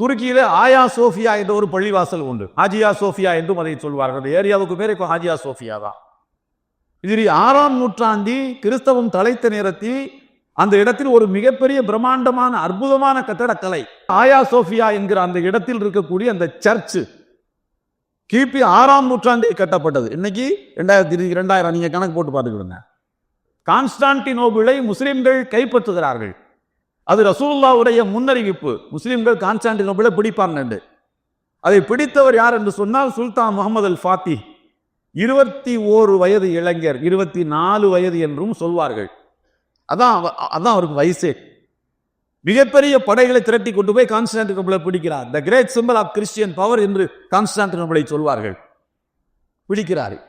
துருக்கியில் ஆயா சோஃபியா என்ற ஒரு பள்ளிவாசல் உண்டு. ஹாஜியா சோஃபியா என்றும் அதை சொல்வார்கள். அந்த ஏரியாவுக்கு பேர் இப்போ ஹாஜியா சோஃபியா தான். இது ஆறாம் நூற்றாண்டி கிறிஸ்தவம் தலைத்த நேரத்தில் அந்த இடத்தில் ஒரு மிகப்பெரிய பிரம்மாண்டமான அற்புதமான கட்டடக்கலை ஆயா சோஃபியா என்கிற அந்த இடத்தில் இருக்கக்கூடிய அந்த சர்ச்சு கிபி ஆறாம் நூற்றாண்டில் கட்டப்பட்டது. இன்னைக்கு ரெண்டாயிரத்தி ரெண்டாயிரம் நீங்கள் கணக்கு போட்டு பார்த்துக்கிடுங்க. கான்ஸ்டான்டினோபிளை முஸ்லிம்கள் கைப்பற்றுகிறார்கள். அது ரசூல்லாவுடைய முன்னறிவிப்பு. முஸ்லீம்கள் கான்ஸ்டான்டினோபிளை பிடிப்பார்னு அதை பிடித்தவர் யார் என்று சொன்னால் சுல்தான் முகமது அல் ஃபாத்தி இருபத்தி ஓரு வயது இளைஞர் இருபத்தி நாலு வயது என்றும் சொல்வார்கள். அதான் அவ- அதான் அவருக்கு வயசே. மிகப்பெரிய படைகளை திரட்டி கொண்டு போய் கான்ஸ்டான்டினோபிளை பிடிக்கிறார். The great symbol of Christian power என்று கான்ஸ்டான்டினோபிளை சொல்வார்கள். பிடிக்கிறார்.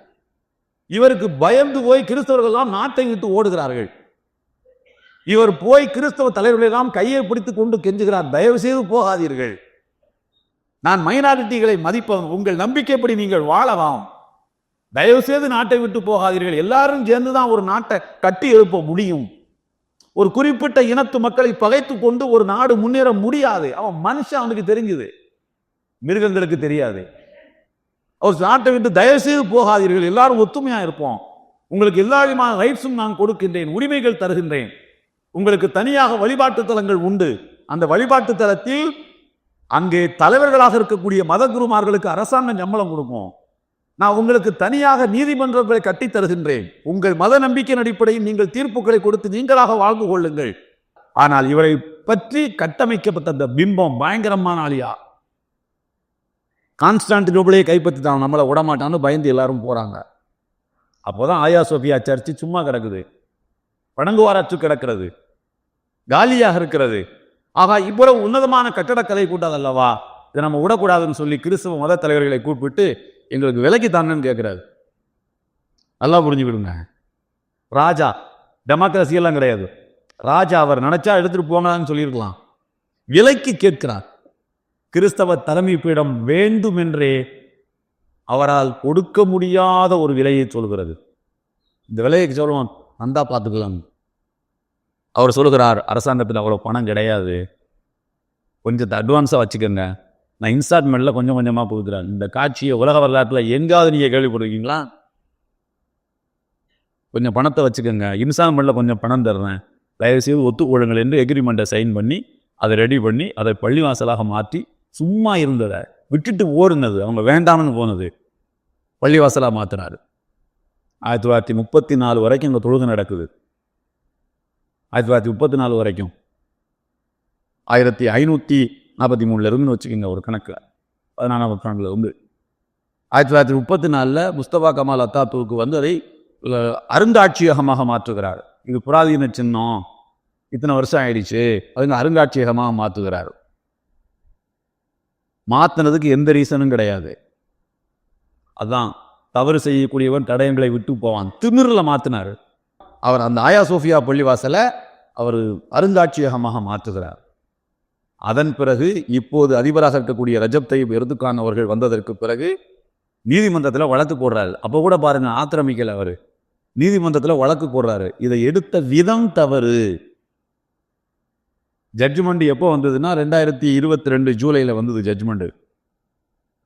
இவருக்கு பயந்து போய் கிறிஸ்தவர்கள் எல்லாம் நாட்டை விட்டு ஓடுகிறார்கள். இவர் போய் கிறிஸ்தவ தலைவர்களெல்லாம் கையை பிடித்துக் கொண்டு கெஞ்சுகிறார். தயவு செய்து போகாதீர்கள். நான் மைனாரிட்டிகளை மதிப்பவன். உங்கள் நம்பிக்கைப்படி நீங்கள் வாழலாம். தயவு செய்து நாட்டை விட்டு போகாதீர்கள். எல்லாரும் சேர்ந்து தான் ஒரு நாட்டை கட்டி எழுப்ப முடியும். ஒரு குறிப்பிட்ட இனத்து மக்களை பகைத்து கொண்டு ஒரு நாடு முன்னேற முடியாது. அவன் மனுஷன் அவனுக்கு தெரிஞ்சுது. மிருகங்களுக்கு தெரியாது. அவர் நாட்டை விட்டு தயவு செய்து போகாதீர்கள். எல்லாரும் ஒத்துமையா இருப்போம். உங்களுக்கு எல்லா விதமான ரைட்ஸும் நான் கொடுக்கின்றேன். உரிமைகள் தருகின்றேன். உங்களுக்கு தனியாக வழிபாட்டு தலங்கள் உண்டு. அந்த வழிபாட்டு தலத்தில் அங்கே தலைவர்களாக இருக்கக்கூடிய மத குருமார்களுக்கு அரசாங்கம் சம்பளம் கொடுக்கும். நான் உங்களுக்கு தனியாக நீதிமன்றங்களை கட்டித் தருகின்றேன். உங்கள் மத நம்பிக்கையின் அடிப்படையில் நீங்கள் தீர்ப்புகளை கொடுத்து நீங்களாக வாழ்ந்து கொள்ளுங்கள். ஆனால் இவரை பற்றி கட்டமைக்கப்பட்ட அந்த பிம்பம் பயங்கரமான ஆளியா? கான்ஸ்டான்டினோபிளையே கைப்பற்றிட்டான். நம்மளை விடமாட்டான்னு பயந்து எல்லாரும் போகிறாங்க அப்போதான் ஆயா சோஃபியா சர்ச்சு சும்மா கிடக்குது. வணங்குவாரற்று கிடக்கிறது. காலியாக இருக்கிறது. ஆகா இவ்வளவு உன்னதமான கட்டடக்கலை கூட்டாது அல்லவா இதை நம்ம விடக்கூடாதுன்னு சொல்லி கிறிஸ்தவ மத தலைவர்களை கூப்பிட்டு எங்களுக்கு விலைக்கு தானேன்னு கேட்கிறாரு. நல்லா புரிஞ்சுக்கிடுங்க. ராஜா டெமோக்ரஸி எல்லாம் கிடையாது. ராஜா அவர் நினைச்சா எடுத்துட்டு போங்களான்னு சொல்லியிருக்கலாம். விலைக்கு கேட்கிறார். கிறிஸ்தவ தலைமை பீடம் வேண்டுமென்றே அவரால் கொடுக்க முடியாத ஒரு விலையை சொல்கிறது. இந்த விலையை சொல்லுவான் நந்தா பார்த்துக்கலாம். அவர் சொல்லுகிறார் அரசாங்கத்தில் அவ்வளோ பணம் கிடையாது. கொஞ்சத்தை அட்வான்ஸாக வச்சுக்கோங்க. நான் இன்ஸ்டால்மெண்ட்டில் கொஞ்சம் கொஞ்சமாக கொடுக்குறேன் இந்த காட்சியை உலக வரலாற்றில் எங்காவது நீங்கள் கேள்விப்படுவீங்களா கொஞ்சம் பணத்தை வச்சுக்கோங்க. இன்ஸ்டால்மெண்ட்டில் கொஞ்சம் பணம் தர்றேன். தயவுசெய்து ஒத்துக்கொள்ளுங்கள் என்று எக்ரிமெண்ட்டை சைன் பண்ணி அதை ரெடி பண்ணி அதை பள்ளிவாசலாக மாற்றி சும்மா இருந்ததை விட்டுட்டு ஓடுனது அவங்க வேண்டாம்னு போனது பள்ளிவாசலாக மாற்றினார் ஆயிரத்தி தொள்ளாயிரத்தி முப்பத்தி நாலு வரைக்கும் இங்கே தொழுகை நடக்குது. ஆயிரத்தி தொள்ளாயிரத்தி முப்பத்தி நாலு வரைக்கும். ஆயிரத்தி ஐநூற்றி நாற்பத்தி மூணுலேருந்து வச்சுக்கோங்க ஒரு கணக்கில். பதினாலாம் நூற்றாண்டில் இருந்து ஆயிரத்தி தொள்ளாயிரத்தி முப்பத்தி நாலில் முஸ்தபா கமால் அத்தாத்துவுக்கு வந்து அதை அருங்காட்சியகமாக மாற்றுகிறார். இது புராதீன சின்னம். இத்தனை வருஷம் ஆயிடுச்சு. அதுங்க அருங்காட்சியகமாக மாற்றுகிறார். மாற்றினதுக்கு எந்த ரீசனும் கிடையாது. அதான் தவறு செய்யக்கூடியவன் தடயங்களை விட்டு போவான். திமிரில் மாற்றினார் அவர் அந்த ஆயா சோஃபியா பள்ளிவாசலை அவர் அருங்காட்சியகமாக மாற்றுகிறார். அதன் பிறகு இப்போது அதிபராக இருக்கக்கூடிய ரஜப் தயிப் எருதுகான் அவர்கள் வந்ததற்கு பிறகு நீதிமன்றத்தில் வழக்கு போடுறாரு. அப்போ கூட பாருங்க ஆத்திரமிக்கல அவர். நீதிமன்றத்தில் வழக்கு போடுறாரு. இதை எடுத்த விதம் தவறு. ஜட்ஜ்மெண்ட் எப்போ வந்ததுன்னா ரெண்டாயிரத்தி இருபத்தி ரெண்டு ஜூலையில் வந்தது ஜட்ஜ்மெண்ட்டு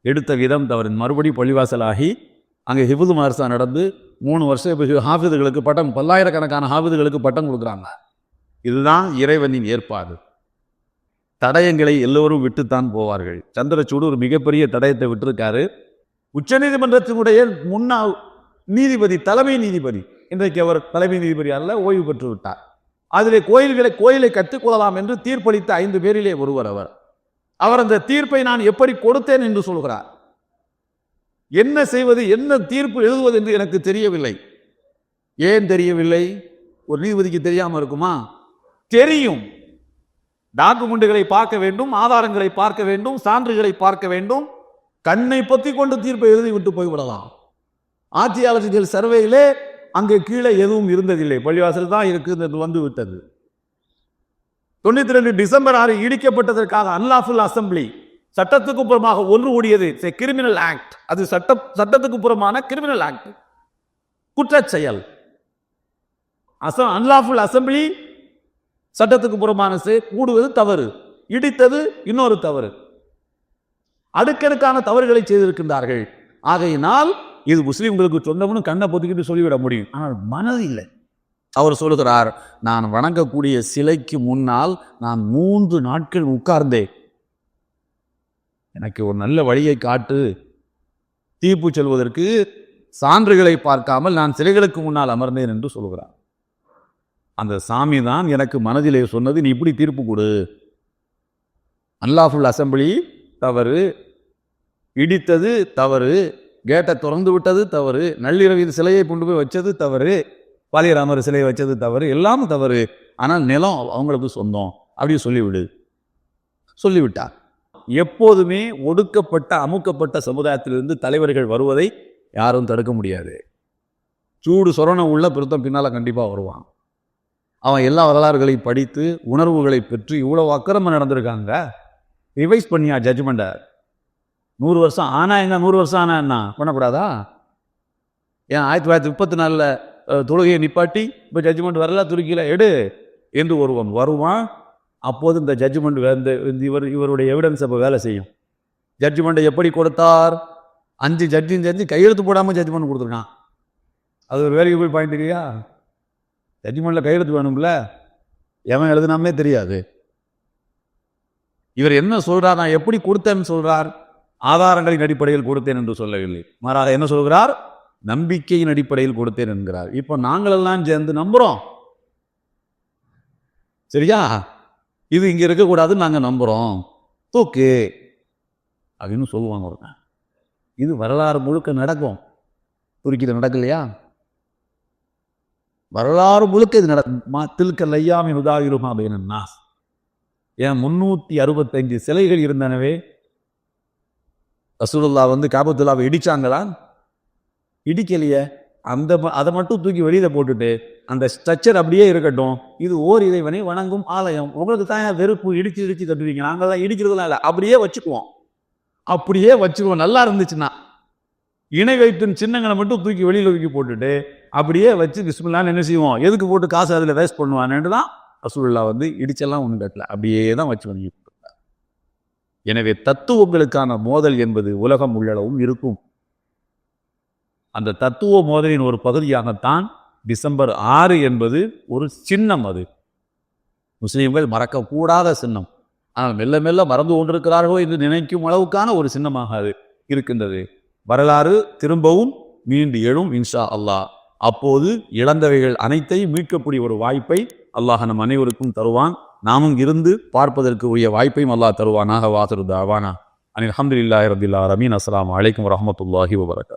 எடுத்த விதம் தவறு. மறுபடி பள்ளிவாசலாகி அங்கே ஹிபுது மார்சா நடந்து மூணு வருஷம் இப்போ ஹாஃபிதுகளுக்கு பட்டம் பல்லாயிரக்கணக்கான ஹாஃபிதுகளுக்கு பட்டம் கொடுக்குறாங்க. இதுதான் இறைவனின் ஏற்பாடு. தடயங்களை எல்லோரும் விட்டுத்தான் போவார்கள். சந்திரசூடு ஒரு மிகப்பெரிய தடயத்தை விட்டுருக்காரு. உச்சநீதிமன்றத்தினுடைய முன்னாள் நீதிபதி தலைமை நீதிபதி இன்றைக்கு அவர் தலைமை நீதிபதி அல்ல ஓய்வு பெற்று விட்டார். அதிலே கோயில்களை கோயிலை கற்றுக்கொள்ளலாம் என்று தீர்ப்பளித்த ஐந்து பேரிலே ஒருவர் அவர். அவர் அந்த தீர்ப்பை நான் எப்படி கொடுத்தேன் என்று சொல்கிறார். என்ன செய்வது என்ன தீர்ப்பு எழுதுவது என்று எனக்கு தெரியவில்லை. ஏன் தெரியவில்லை? ஒரு நீதிபதிக்கு தெரியாமல் இருக்குமா? தெரியும். டாக்குமெண்ட்டுகளை பார்க்க வேண்டும் ஆதாரங்களை பார்க்க வேண்டும் சான்றுகளை பார்க்க வேண்டும். கண்ணை பொத்தி கொண்டு தீர்ப்பை எழுதி விட்டு போய்விடலாம். ஆட்சியாளர்கள் சர்வேயிலே அங்கே கீழே எதுவும் இருந்ததில்லை. பள்ளிவாசல் தான் இருக்குது வந்து விட்டது தொண்ணூத்தி ரெண்டு டிசம்பர் ஆறு இடிக்கப்பட்டதற்காக அன்லாஃபுல் அசம்பிளி. சட்டத்துக்கு புறமாக ஒன்று கூடியது கிரிமினல் ஆக்ட் அது சட்ட சட்டத்துக்கு புறமான கிரிமினல் ஆக்ட் குற்றச்செயல். செயல் அன்லாஃபுல் அசம்பிளி சட்டத்துக்கு புறமான செ- கூடுவது தவறு. இடித்தது இன்னொரு தவறு. அடுக்கடுக்கான தவறுகளை செய்திருக்கின்றார்கள். ஆகையினால் இது முஸ்லீம்களுக்கு சொந்தம்னு கண்ணை பொதுக்கிட்டு சொல்லிவிட முடியும். ஆனால் மனது இல்லை. அவர் சொல்லுகிறார் நான் வணங்கக்கூடிய சிலைக்கு முன்னால் நான் மூன்று நாட்கள் உட்கார்ந்தேன். எனக்கு ஒரு நல்ல வழியை காட்டு. தீப்பு செல்வதற்கு சான்றுகளை பார்க்காமல் நான் சிலைகளுக்கு முன்னால் அமர்ந்தேன் என்று சொல்கிறார். அந்த சாமி தான் எனக்கு மனதிலே சொன்னது நீ இப்படி தீர்ப்பு கொடு. அன்லாஃபுல் அசம்பிளி தவறு இடித்தது தவறு கேட்டை திறந்து விட்டது தவறு நள்ளிரவில் சிலையை கொண்டு போய் வச்சது தவறு பாலியராமர் சிலையை வச்சது தவறு எல்லாம் தவறு. ஆனால் நிலம் அவங்களுக்கு சொந்தம். அப்படி சொல்லிவிடு. சொல்லிவிட்டார். எப்போதுமே ஒடுக்கப்பட்ட அமுக்கப்பட்ட சமுதாயத்திலிருந்து தலைவர்கள் வருவதை யாரும் தடுக்க முடியாது. சூடு சொரணம் உள்ள பிறத்தம் பின்னால் கண்டிப்பாக வருவான். அவன் எல்லா வரலாறுகளையும் படித்து உணர்வுகளை பெற்று இவ்வளோ அக்கிரமம் நடந்திருக்காங்க. ரிவைஸ் பண்ணியா ஜட்ஜ்மெண்ட்டை நூறு வருஷம் ஆனா என்ன நூறு வருஷம் ஆனா என்ன? பண்ணக்கூடாதா? ஏன் ஆயிரத்தி தொள்ளாயிரத்தி முப்பத்தி நாலில் தொழுகையை நிப்பாட்டி இப்போ ஜட்ஜ்மெண்ட் வரல துருக்கியில் எடு என்று ஒருவன் வருவான். அப்போது இந்த ஜட்ஜ்மெண்ட் வந்து இந்த இவர் இவருடைய எவிடன்ஸ் அப்போ வேலை செய்யும். ஜட்ஜ்மெண்ட்டை எப்படி கொடுத்தார்? அஞ்சு ஜட்ஜின் ஜட்ஜி கையெழுத்து போடாமல் ஜட்ஜ்மெண்ட் கொடுத்துருக்கான். அது ஒரு வேலைக்கு போய் பாயிண்ட் இல்லையா? ஜட்ஜ்மெண்ட்டில் கையெழுத்து வேணும்ல? எவன் எழுதுனாமே தெரியாது. இவர் என்ன சொல்கிறார் நான் எப்படி கொடுத்தேன்னு சொல்கிறார் ஆதாரங்களின் அடிப்படையில் கொடுத்தேன் என்று சொல்லவில்லை. மாறாக என்ன சொல்கிறார்? நம்பிக்கையின் அடிப்படையில் கொடுத்தேன் என்கிறார். இப்போ நாங்களெல்லாம் சேர்ந்து நம்புகிறோம் சரியா? இது இங்கே இருக்கக்கூடாதுன்னு நாங்கள் நம்புகிறோம் தூக்கு. அப்படின்னு சொல்லுவாங்க ஒருங்க இது வரலாறு முழுக்க நடக்கும். துருக்கியில் நடக்கலையா? வரலாறு முழுக்க இது நடக்கும். தில்க லையாமி உதாகிருமா அப்படின்னா ஏன் முன்னூற்றி அறுபத்தஞ்சு சிலைகள் இருந்தனவே? ரசூலுல்லா வந்து காபத்துல்லாவை இடித்தாங்களா இடிக்கலையே. அந்த அதை மட்டும் தூக்கி வெளியில் போட்டுட்டு அந்த ஸ்ட்ரக்சர் அப்படியே இருக்கட்டும். இது ஓர் இறைவனை வணங்கும் ஆலயம். உங்களுக்கு தான் வெறுப்பு இடிச்சு இடிச்சு தட்டுவீங்க. நாங்கள் தான் இடிக்கிறதுலாம் இல்லை. அப்படியே வச்சுக்குவோம். அப்படியே வச்சுக்குவோம். நல்லா இருந்துச்சுன்னா இணை வைத்தின் சின்னங்களை மட்டும் தூக்கி வெளியில் தூக்கி போட்டுட்டு அப்படியே வச்சு பிஸ்மில்லான்னு என்ன செய்வோம்? எதுக்கு போட்டு காசு அதில் வேஸ்ட் பண்ணுவான்னு தான் ரசூலுல்லா வந்து இடிச்செல்லாம் ஒன்றும் கட்டல. அப்படியே தான் வச்சு வணங்கி எனவே தத்துவங்களுக்கான மோதல் என்பது உலகம் உள்ளளவும் இருக்கும். அந்த தத்துவ மோதலின் ஒரு பகுதியாகத்தான் டிசம்பர் ஆறு என்பது ஒரு சின்னம் அது. முஸ்லீம்கள் மறக்கக்கூடாத சின்னம். ஆனால் மெல்ல மெல்ல மறந்து கொண்டிருக்கிறார்களோ என்று நினைக்கும் அளவுக்கான ஒரு சின்னமாக அது இருக்கின்றது. வரலாறு திரும்பவும் மீண்டு எழும் இன்ஷா அல்லாஹ். அப்போது இழந்தவைகள் அனைத்தையும் மீட்கக்கூடிய ஒரு வாய்ப்பை அல்லாஹ் நம் அனைவருக்கும் தருவான். நாமும் இருந்து பார்ப்பதற்கு உரிய வாய்ப்பையும் அல்லாஹ் தருவானாக. வாசரு தாவானா. அனில் அஹமதுல்லாஹி ரபில்லா ரமீன் அஸ்லாம் அலைக்கும் வரமத்துல்லாஹி வபரகாத்.